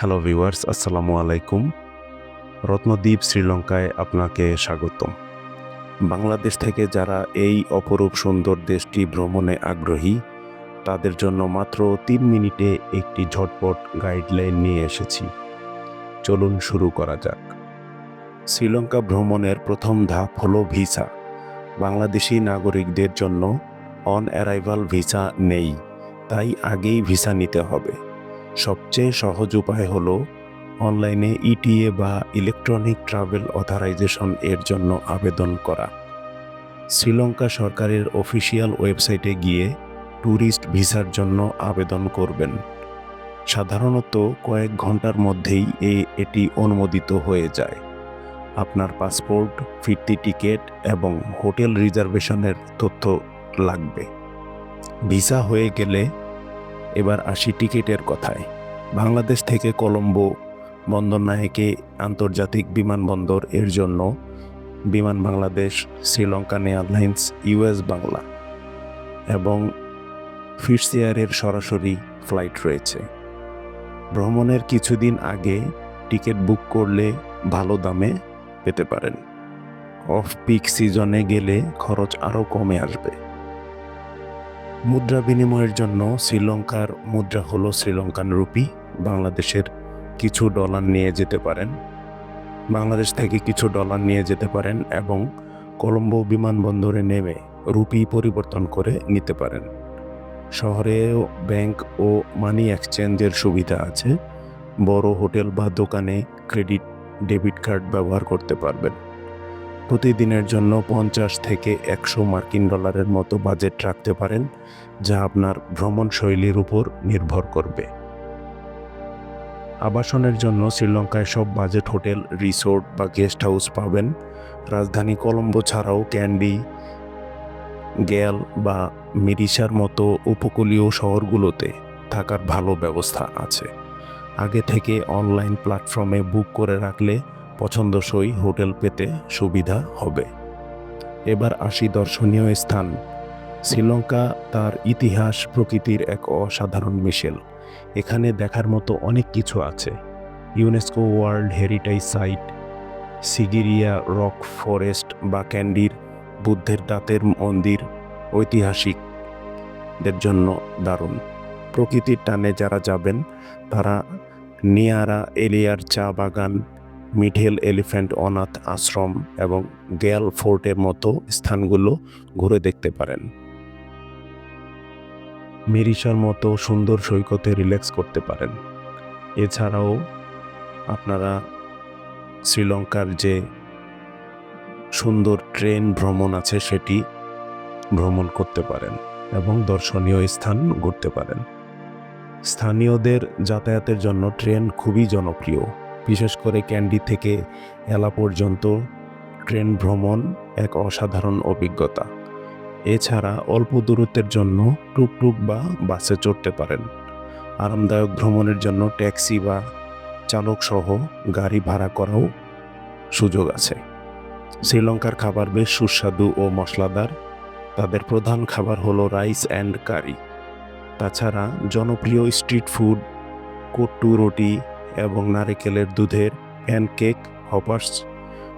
Hello viewers আসসালামু আলাইকুম রত্নদ্বীপ শ্রীলঙ্কায় আপনাকে স্বাগতম। বাংলাদেশ থেকে যারা এই অপরূপ সুন্দর দেশটি ভ্রমণে আগ্রহী, তাদের জন্য মাত্র তিন মিনিটে একটি ঝটপট গাইডলাইন নিয়ে এসেছি। চলুন শুরু করা যাক। শ্রীলঙ্কা ভ্রমণের প্রথম ধাপ হলো ভিসা। বাংলাদেশি নাগরিকদের জন্য অন অ্যারাইভাল ভিসা নেই, তাই আগেই ভিসা নিতে হবে। সবচেয়ে সহজ উপায় হলো অনলাইনে ইটিএ বা ইলেকট্রনিক ট্রাভেল অথরাইজেশন এর জন্য আবেদন করা। শ্রীলঙ্কা সরকারের অফিসিয়াল ওয়েবসাইটে গিয়ে ট্যুরিস্ট ভিসার জন্য আবেদন করবেন। সাধারণত কয়েক ঘণ্টার মধ্যেই এ এটি অনুমোদিত হয়ে যায়। আপনার পাসপোর্ট, ফিরতি টিকিট এবং হোটেল রিজার্ভেশনের তথ্য লাগবে। ভিসা হয়ে গেলে এবার আসি টিকিটের কথায়। বাংলাদেশ থেকে কলম্বো বন্দরনায়কে আন্তর্জাতিক বিমানবন্দর এর জন্য বিমান বাংলাদেশ শ্রীলঙ্কান এয়ারলাইন্স ইউএস বাংলা এবং ফিটসেয়ারের সরাসরি ফ্লাইট রয়েছে। ভ্রমণের কিছুদিন আগে টিকিট বুক করলে ভালো দামে পেতে পারেন। অফ পিক সিজনে গেলে খরচ আরও কমে আসবে। মুদ্রা বিনিময়ের জন্য শ্রীলঙ্কার মুদ্রা হলো শ্রীলঙ্কান রুপি। বাংলাদেশের কিছু ডলার নিয়ে যেতে পারেন। বাংলাদেশ থেকে কিছু ডলার নিয়ে যেতে পারেন এবং কলম্বো বিমানবন্দরে নেমে রুপি পরিবর্তন করে নিতে পারেন। শহরেও ব্যাংক ও মানি এক্সচেঞ্জের সুবিধা আছে। বড় হোটেল বা দোকানে ক্রেডিট, ডেবিট কার্ড ব্যবহার করতে পারবেন। প্রতিদিনের জন্য পঞ্চাশ থেকে একশো মার্কিন ডলারের মতো বাজেট রাখতে পারেন, যা আপনার ভ্রমণ শৈলীর উপর নির্ভর করবে। আবাসনের জন্য শ্রীলঙ্কায় সব বাজেট হোটেল, রিসোর্ট বা গেস্ট হাউস পাবেন। রাজধানী কলম্বো ছাড়াও ক্যান্ডি, গ্যাল বা মিরিশার মতো উপকূলীয় শহরগুলোতে থাকার ভালো ব্যবস্থা আছে। আগে থেকে অনলাইন প্ল্যাটফর্মে বুক করে রাখলে পছন্দসই হোটেল পেতে সুবিধা হবে। এবার আসি দর্শনীয় স্থান। শ্রীলঙ্কা তার ইতিহাস প্রকৃতির এক অসাধারণ মিশেল। এখানে দেখার মতো অনেক কিছু আছে। UNESCO world heritage site, Sigiriya rock forest বা ক্যান্ডির, বুদ্ধের দাঁতের মন্দির ঐতিহাসিকদের জন্য দারুণ। প্রকৃতির টানে যারা যাবেন, তারা নিয়ারা এলিয়ার চা বাগান মিঠেল এলিফ্যান্ট অনাথ আশ্রম এবং গেল ফোর্টের মতো স্থানগুলো ঘুরে দেখতে পারেন। মিরিশার মতো সুন্দর সৈকতে রিল্যাক্স করতে পারেন। এছাড়াও আপনারা শ্রীলঙ্কার যে সুন্দর ট্রেন ভ্রমণ আছে সেটি ভ্রমণ করতে পারেন এবং দর্শনীয় স্থান ঘুরতে পারেন। স্থানীয়দের যাতায়াতের জন্য ট্রেন খুবই জনপ্রিয়। বিশেষ করে ক্যান্ডি থেকে এলা পর্যন্ত ট্রেন ভ্রমণ এক অসাধারণ অভিজ্ঞতা। এছাড়া অল্প দূরত্বের জন্য টুকটুক বা বাসে চড়তে পারেন। আরামদায়ক ভ্রমণের জন্য ট্যাক্সি বা চালক সহ গাড়ি ভাড়া করাও সুযোগ আছে। শ্রীলঙ্কার খাবার বেশ সুস্বাদু ও মশলাদার। তাদের প্রধান খাবার হলো রাইস অ্যান্ড কারি। তাছাড়া জনপ্রিয় স্ট্রিট ফুড, কট্টু রুটি এবং নারিকেলের দুধের প্যানকেক হপার্স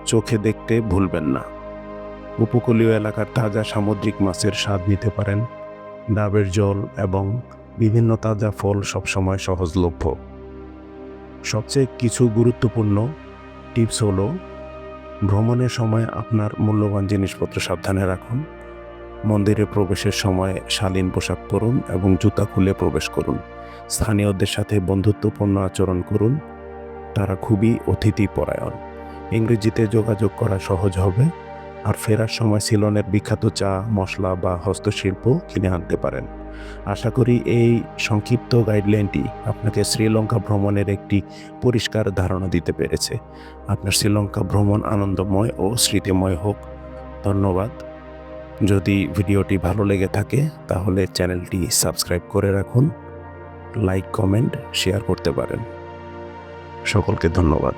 চোখে দেখতে ভুলবেন না। উপকূলীয় এলাকার তাজা সামুদ্রিক মাছের স্বাদ নিতে পারেন। ডাবের জল এবং বিভিন্ন তাজা ফল সবসময় সহজলভ্য। সবচেয়ে কিছু গুরুত্বপূর্ণ টিপস হলো, ভ্রমণের সময় আপনার মূল্যবান জিনিসপত্র সাবধানে রাখুন। মন্দিরে প্রবেশের সময় শালীন পোশাক পরুন এবং জুতা খুলে প্রবেশ করুন। স্থানীয়দের সাথে বন্ধুত্বপূর্ণ আচরণ করুন। তারা খুবই অতিথিপরায়ণ ইংরেজিতে যোগাযোগ করা সহজ হবে। আর ফেরার সময় সিলনের বিখ্যাত চা, মশলা বা হস্তশিল্প কিনে আনতে পারেন। আশা করি এই সংক্ষিপ্ত গাইডলাইনটি আপনাকে শ্রীলঙ্কা ভ্রমণের একটি পরিষ্কার ধারণা দিতে পেরেছে। আপনার শ্রীলঙ্কা ভ্রমণ আনন্দময় ও স্মৃতিময় হোক। ধন্যবাদ। যদি ভিডিওটি ভালো লেগে থাকে, তাহলে চ্যানেলটি সাবস্ক্রাইব করে রাখুন। লাইক, কমেন্ট, শেয়ার করতে পারেন। সকলকে ধন্যবাদ।